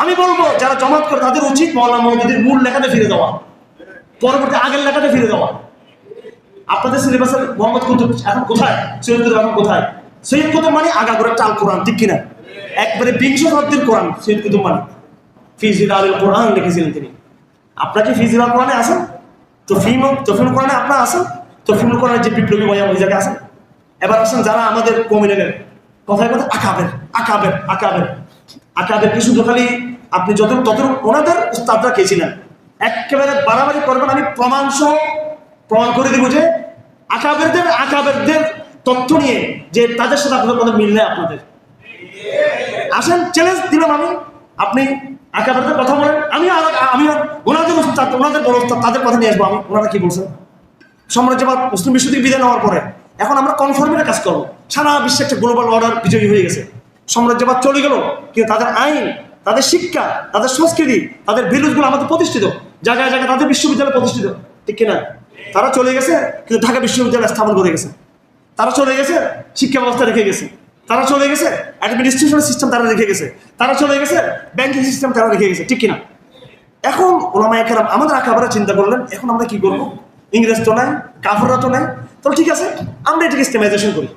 আমি বলব, যারা জমাত করে তাদের উচিত মৌলানা মৌদুদের মূল লেখাতে ফিরে দেওয়া পরবর্তী আগের লেখাতে ফিরে দেওয়া আপনাদের সিলেবাসের মোহাম্মদ কুতুব, এখন কোথায়? সৈয়দ কুতুব এখন কোথায়? সৈয়দ কুতুব মানে আগাগোড়া আল কোরআন, ঠিক কিনা? একবারে বিংশ শতাব্দীর কোরআন সৈয়দ কুতুব মানে। ফিজিল আল কোরআন লিখেছিলেন তিনি। আপনার কি ফিজিল আল কোরআনে আছেন তো ফিম তফিমুল কোরআনে আপনার আসেন তফিমুল কোরআনের যে বিপ্লবী ওই জায়গায় আছেন এবার আসেন যারা আমাদের কমিউনিটির, কথায় কথা আকাবের আকাবের আকাবের। আকাবের কি শুধু খালি আপনি যত তত ওনাদের উস্তাদরা কে ছিলেন একেবারে বাড়াবাড়ি করবেন, আমি প্রমাণ সহ প্রমাণ করে দিব যে আকাবেরদের আকাবেরদের তথ্য নিয়ে যে তাদের সাথে আপনাদের কোনো মিল নেই আপনাদের। আসেন চ্যালেঞ্জ দিলাম আমি। আপনি আকাবেরদের কথা বলেন, আমি আমি ওনাদের উস্তাদ, ওনাদের বড় উস্তাদ, তাদের কথা নিয়ে আসব আমি। ওনারা কি বলছেন? সাম্রাজ্যবাদ মুসলিম বিশ্ব থেকে বিদায় নেওয়ার পরে। এখন আমরা কনফর্মের কাজ করব। সারা বিশ্বে একটা গ্লোবাল অর্ডার বিজয়ী হয়ে গেছে। সাম্রাজ্যবাদ চলে গেল। কিন্তু তাদের আইন, তাদের শিক্ষা, তাদের সংস্কৃতি, তাদের ভ্যালুসগুলো আমাদের প্রতিষ্ঠিত। জায়গায় জায়গায় তাদের বিশ্ববিদ্যালয় প্রতিষ্ঠিত। ঠিক কিনা? তারা চলে গেছে, কিন্তু ঢাকা বিশ্ববিদ্যালয় স্থাপন করে গেছে। তারা চলে গেছে, শিক্ষা ব্যবস্থা রেখে গেছে। তারা চলে গেছে অ্যাডমিনিস্ট্রেশন সিস্টেম তারা রেখে গেছে। তারা চলে গেছে ব্যাংকিং সিস্টেম তারা রেখে গেছে। ঠিক কিনা? এখন ওলামা একরাম আমাদের আকাবারা চিন্তা করলেন, এখন আমরা কি করব? ইংরেজ তো নাই, কাফররা তো নাই। তো ঠিক আছে, আমরা এটাকে ইস্তেমাইজেশন করি।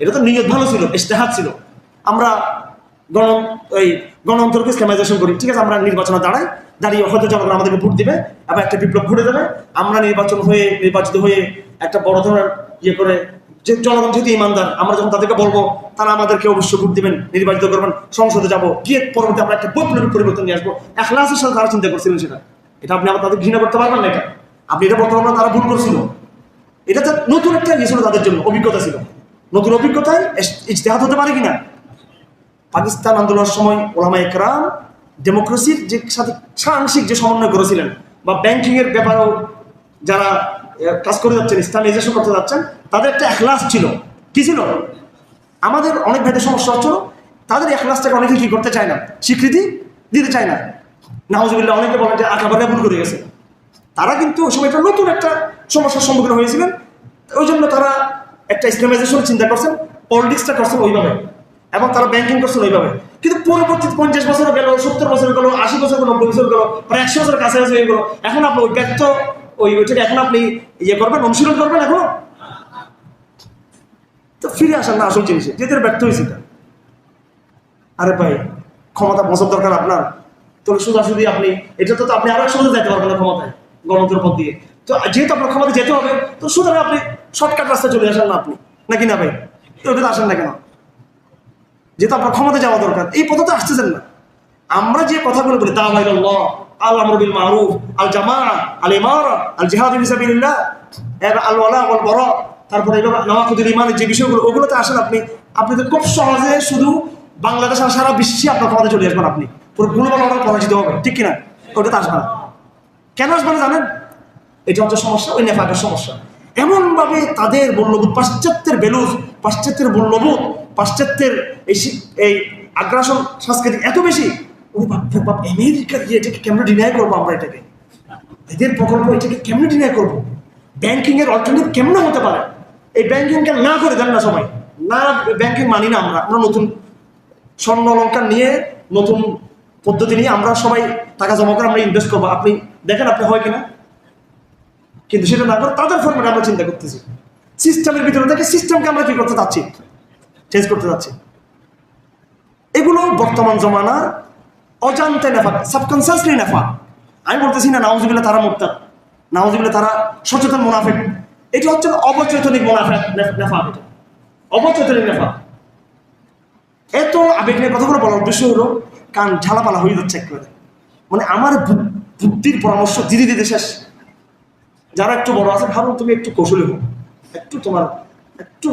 এটা তো নিয়ত ভালো ছিল ইস্তেহাত ছিল। আমরা গণ ওই গণতন্ত্রকে ইসলামাইজেশন করি। ঠিক আছে আমরা নির্বাচনে দাঁড়াই দাঁড়িয়ে হয়তো জনগণ আমাদেরকে ভোট দিবে আবার একটা বিপ্লব ঘটে যাবে। আমরা নির্বাচন হয়ে নির্বাচিত হয়ে একটা বড় ধরনের ইয়ে করে যে জনগণ যেহেতু ইমানদার আমরা যখন তাদেরকে বলব তারা আমাদেরকে অবশ্যই ভোট দিবেন নির্বাচিত করবেন সংসদে যাব গিয়ে পরবর্তী আমরা একটা বৈপ্লবিক পরিবর্তন নিয়ে আসব। এখলাসের সাথে তারা চিন্তা করছিলেন সেটা। এটা আপনি আবার তাদের ঘৃণা করতে পারবেন না এটা। আপনি এটা বলতে পারবেন না, তারা ভুল করছিল। এটা তো নতুন একটা ইয়ে ছিল তাদের জন্য অভিজ্ঞতা ছিল। নতুন অভিজ্ঞতায় ইজতেহাদ হতে পারে কিনা? পাকিস্তান আন্দোলনের সময় ওলামা একরাম ডেমোক্রেসির যে সাথে সাংশিক যে সমন্বয় করেছিলেন বা ব্যাংকিং এর ব্যাপারেও যারা কাজ করে যাচ্ছেন ইসলামাইজেশন করতে যাচ্ছেন, তাদের একটা এখলাস ছিল। কি ছিল? আমাদের অনেক ভাইদের সমস্যা হচ্ছিল, তাদের এখলাসটাকে অনেকে কি করতে চায় না? স্বীকৃতি দিতে চায় না। নাহজুবিল্লাহ অনেকে বলেন যে আকাবারে ভুল করে গেছে। তারা কিন্তু ওই সময় একটা নতুন একটা সমস্যার সম্মুখীন হয়েছিলেন। ওই জন্য তারা একটা ইসলামাইজেশন চিন্তা করছেন, পলিটিক্সটা করছেন ওইভাবে। এবং তারা ব্যাংকিং করছেন ওইভাবে। কিন্তু পরবর্তী পঞ্চাশ বছর গেল, সত্তর বছর গেল, আশি বছর গেল, নব্বই বছর গেল, প্রায় একশো বছরের কাছাকাছি হয়ে গেল। এখন আপনি ওই ব্যর্থ, ওই ওইটাকে এখন আপনি ইয়ে করবেন, অনুশীলন করবেন এখন? তো ফিরে আসেন না আসল জিনিসে যেতে ব্যর্থ হয়েছে আরে ভাই, ক্ষমতা বছর দরকার আপনার। তো সোজাসুজি আপনি, এটা তো আপনি আরও একসঙ্গে যেতে পারবেন না ক্ষমতায়, গণতন্ত্রের পথ দিয়ে। তো যেহেতু আপনার ক্ষমতা যেতে হবে, তো সুতরাং আপনি শর্টকাট রাস্তায় চলে আসেন না আপনি। নাকি না ভাই? তো ওটা আসেন না কেন? যেহেতু আপনার ক্ষমতা যাওয়া দরকার, এই পথে আসতেছেন না। আমরা যে কথাগুলো বলি তা আল্লাহ আল আমর মারুফ, আল জামা আল ইমারা, আল জিহাদ ফিসাবিলিল্লাহ এর আল ওয়ালা বরা, তারপরে নওয়াকুদুল ইমানের যে বিষয়গুলো, ওগুলোতে আসেন আপনি। আপনি তো খুব সহজে শুধু বাংলাদেশ আর সারা বিশ্বে আপনার ক্ষমতা চলে আসবেন আপনি। পুরো গ্লোবাল অর্ডার পরাজিত হবে, ঠিক কিনা? ওটাতে আসবে না। কেন আসবে না জানেন? এটা হচ্ছে সমস্যা, ওই নেফাকের সমস্যা। এমনভাবে তাদের মূল্যবোধ, পাশ্চাত্যের বেলুজ পাশ্চাত্যের মূল্যবোধ পাশ্চাত্যের এই এই আগ্রাসন সংস্কৃতি এত বেশি। ও বাপ বাপ আমেরিকার ইয়ে এটাকে কেমন ডিনাই করব আমরা এটাকে? এদের প্রকল্প এটাকে কেমন ডিনাই করব? ব্যাংকিং এর অল্টারনেটিভ কেমনে হতে পারে? এই ব্যাংকিংকে না করে দেন না সবাই। না ব্যাংকিং মানি না আমরা। আমরা নতুন স্বর্ণ অলঙ্কার নিয়ে, নতুন পদ্ধতি নিয়ে আমরা সবাই টাকা জমা করে আমরা ইনভেস্ট করব। আপনি দেখেন আপনি হয় কিনা? কিন্তু সেটা না করে তাদের ফর্মেটে আমরা চিন্তা করতেছি। সিস্টেমের ভিতরে থেকে সিস্টেমকে আমরা কি করতে চাচ্ছি? চেঞ্জ করতে চাচ্ছি এগুলো বর্তমান জমানা অজান্তে নেফা সাবকনসিয়াসলি নেফা আমি বলতেছি না নাউজুবিল্লা তারা মোত্তা নাউজুবিল্লা তারা সচেতন মুনাফেক। এটা হচ্ছে অবচেতনিক মুনাফেক নেফা অবচেতনিক নেফা এত আবেগ নিয়ে কথাগুলো বলার উদ্দেশ্য হলো, কান ঝালাপালা হয়ে যাচ্ছে একেবারে। মানে আমার বুদ্ধির পরামর্শ দিদি দিদি শেষ। যারা একটু বড় আছে, ভাবুন তুমি একটু কৌশলী হো একটু তোমার, একটু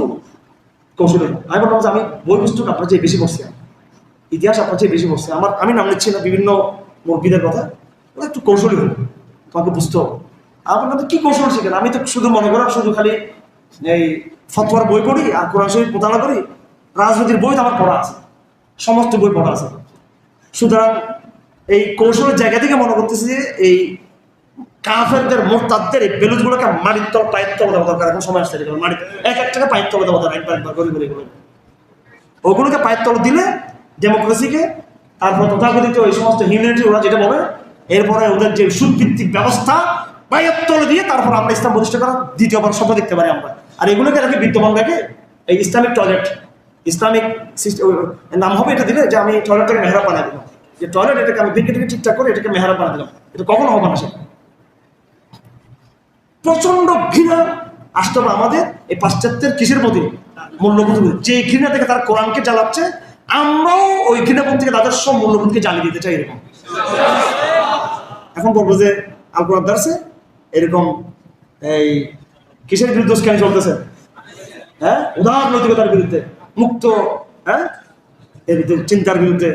কৌশলী আমি বললাম যে আমি বই পুস্তক আপনার চেয়ে বেশি পড়ছি ইতিহাস আপনার চেয়ে বেশি পড়ছে। আমার আমি নাম নিচ্ছি না, বিভিন্ন মুরগিদের কথা। ওরা একটু কৌশলী হো তোমাকে বুঝতে হবে। আমার বললাম কি কৌশল শিখেন? আমি তো শুধু মনে করেন শুধু খালি এই ফতোয়ার বই পড়ি আর কোরআন শরীফ মোতালা করি। রাজনীতির বই তো আমার পড়া আছে। সমস্ত বই পড়া আছে। সুতরাং এই কৌশলের জায়গা থেকে মনে করতেছি যে এই কাফেরদের মোরতাদদের এই বেলুজগুলোকে মাটির তল পায়ের তলে দেওয়া দরকার এখন সময় আসতে এগুলো মাটি এক একটাকে পায়ের তলে দেওয়া দরকার একবার একবার করে করে ওগুলোকে পায়ের তলে দিলে ডেমোক্রেসিকে তারপর তথাকথিত এই সমস্ত হিউম্যানিটি ওরা যেটা বলে, এরপরে ওদের যে সুদভিত্তিক ব্যবস্থা, পায়ের তলে দিয়ে তারপর আমরা ইসলাম প্রতিষ্ঠা করার দ্বিতীয়বার স্বপ্ন দেখতে পারি আমরা। আর এগুলোকে রাখি বিদ্যমান রেখে এই ইসলামিক টয়লেট ইসলামিক নাম হবে এটা দিলে যে আমি টয়লেটটাকে মেহরাব বানিয়ে দিলাম। যে টয়লেট এটাকে আমি ঠিকঠাক করে এটাকে মেহরাব বানিয়ে দিলাম। এটা কখনো হবে না সেটা প্রচণ্ড ঘৃণা আসতে হবে আমাদের এই পাশ্চাত্যের কিসের প্রতি? মূল্যবোধ যে ঘৃণা থেকে তার কোরআনকে জ্বালাচ্ছে, আমরাও ওই ঘৃণাবোধ থেকে তাদের সব মূল্যবোধকে জ্বালিয়ে দিতে চাই এরকম। এখন বলব যে আল কোরআন দার্সে এরকম এই কিসের বিরুদ্ধে স্ক্যান চলতেছে? হ্যাঁ? উদার নৈতিকতার বিরুদ্ধে, মুক্ত হ্যাঁ? এর চিন্তার বিরুদ্ধে।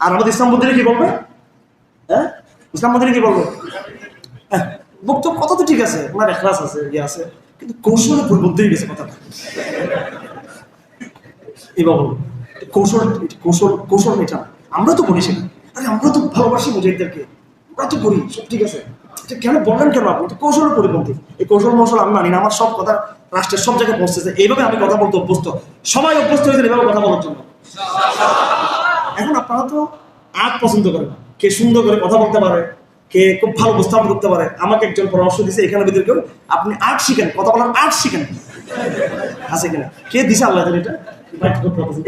আর আমাদের ইসলাম মন্দিরে কি বলবে? হ্যাঁ? ইসলাম মন্দিরে কি বলবে? বক্তব্য কথা তো ঠিক আছে, ওনার এখলাস আছে ইয়ে আছে, কিন্তু কৌশলে পরিবর্তন হয়ে গেছে কথাটা। বলুন কৌশল কৌশল কৌশল এটা। আমরা তো বলি সেটা। আরে, আমরা তো ভালোবাসি মুজাহিদদেরকে। আমরা তো করি, সব ঠিক আছে। কেন বললেন কেন আপনি? তো কৌশলের পরিপন্থী এই কৌশল মৌশল আমি মানি না, আমার সব কথা রাষ্ট্রের সব জায়গায় পৌঁছেছে। এইভাবে আমি কথা বলতে অভ্যস্ত। সবাই অভ্যস্ত হয়েছে এভাবে কথা বলার জন্য। এখন আপনারা তো আর্ট পছন্দ করেন কে সুন্দর করে কথা বলতে পারে কে খুব ভালো উপস্থাপন করতে পারে, আমাকে একজন পরামর্শ দিয়েছে এখানে ভিতরে কেউ, আপনি আর্ট শিখেন, কথা বলার আর্ট শিখেন। আছে কিনা? কে দিছে আল্লাহ এটা?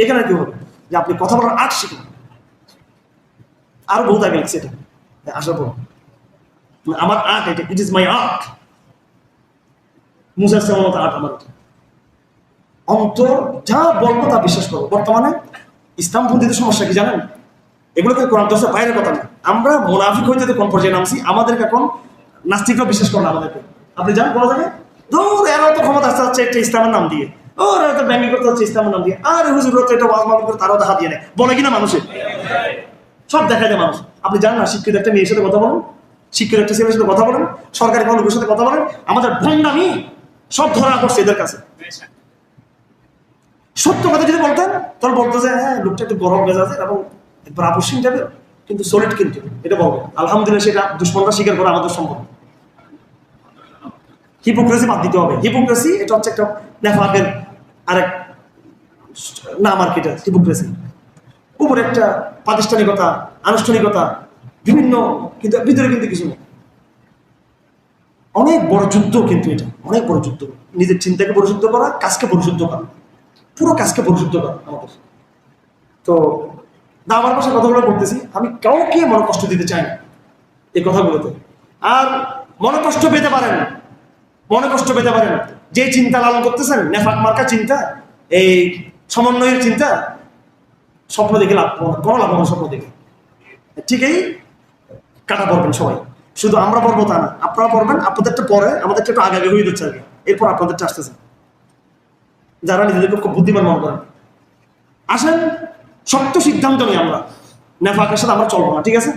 এখানে কি হবে যে আপনি কথা বলার আর্ট শিখেন। আরও বহুত আগে লাগছে এটা। আসার পর। আমার আর্ট এটা ইট ইজ মাই আর্ট মুসার সালামত আর্ট আমার। অন্তর, যা বলব তা বিশ্বাস করব বর্তমানে ইসলামপন্থীদের সমস্যা কি জানেন? এগুলোকে কোরআন দোষের বাইরের কথা না। আমরা মোনাফিক হইতে তো কোন পর্যায়ে নামছি, আমাদেরকে এখন নাস্তিকরাও বিশ্বাস করে আমাদেরকে। আপনি জানেন বলা যাবে? দূর এরাও তো ক্ষমতা আসতে হচ্ছে একটা ইসলামের নাম দিয়ে। ওরা তো ব্যাঙ্গি করতে হচ্ছে ইসলামের নাম দিয়ে। আর হুজুর তো এটা ওয়াজ মাহফিল করে তারাও দেখা দিয়ে নেয়। বলে কিনা মানুষের? সব দেখা যায় মানুষ। আপনি জানেন না, শিক্ষিত একটা মেয়ের সাথে কথা বলেন। শিক্ষিত একটা ছেলের সাথে কথা বলেন। সরকারি কোনো লোকের সাথে কথা বলেন। আমাদের ভণ্ডামি সব ধরা পড়ছে এদের কাছে। সত্য কথা যদি বলতেন, তাহলে বলতো যে হ্যাঁ লোকটা একটু গরম মেজাজ আছে এবং একবার আকর্ষণ যাবে, কিন্তু সলিড কিন্তু, এটা বলব। আলহামদুলিল্লাহ সেটা দুশ্মনরা স্বীকার করা আমাদের সম্ভব হিপোক্রেসি বাদ দিতে হবে। হিপোক্রেসি এটা হচ্ছে একটা নেফাকের আরেক নাম আর কি এটা হিপোক্রেসি উপরে একটা প্রাতিষ্ঠানিকতা, আনুষ্ঠানিকতা, বিভিন্ন কিন্তু ভিতরে কিন্তু কিছু নেই। অনেক বড় যুদ্ধ কিন্তু এটা, অনেক বড় যুদ্ধ। নিজের চিন্তাকে পরিশুদ্ধ করা, কাজকে পরিশুদ্ধ করা। পুরো কাজকে পরিশুদ্ধ করা আমাদের। তো দামার ভাষা কথাগুলো বলতেছি। আমি কাউকে মনে কষ্ট দিতে চাই না এই কথাগুলোতে। আর মনে কষ্ট পেতে পারেন মনে কষ্ট পেতে পারেন। যে চিন্তা লালন করতেছেন, নেফাক মার্কা চিন্তা, এই সমন্বয়ের চিন্তা, স্বপ্ন দেখে লাভ, কোনো লাভ স্বপ্ন দেখে। ঠিকই কাটা পড়বেন সবাই। শুধু আমরা পড়ব তা না আপনারা পড়বেন, আপনাদেরটা পরে আমাদেরটা একটু আগে আগে হয়ে যাচ্ছে আগে। এরপর আপনাদেরটা আসতেছে যারা নিজেদেরকে খুব বুদ্ধিমান মনে করেন। আসেন শক্ত সিদ্ধান্ত নিই আমরা। নেফাকের সাথে আমরা চলবো না ঠিক আছে?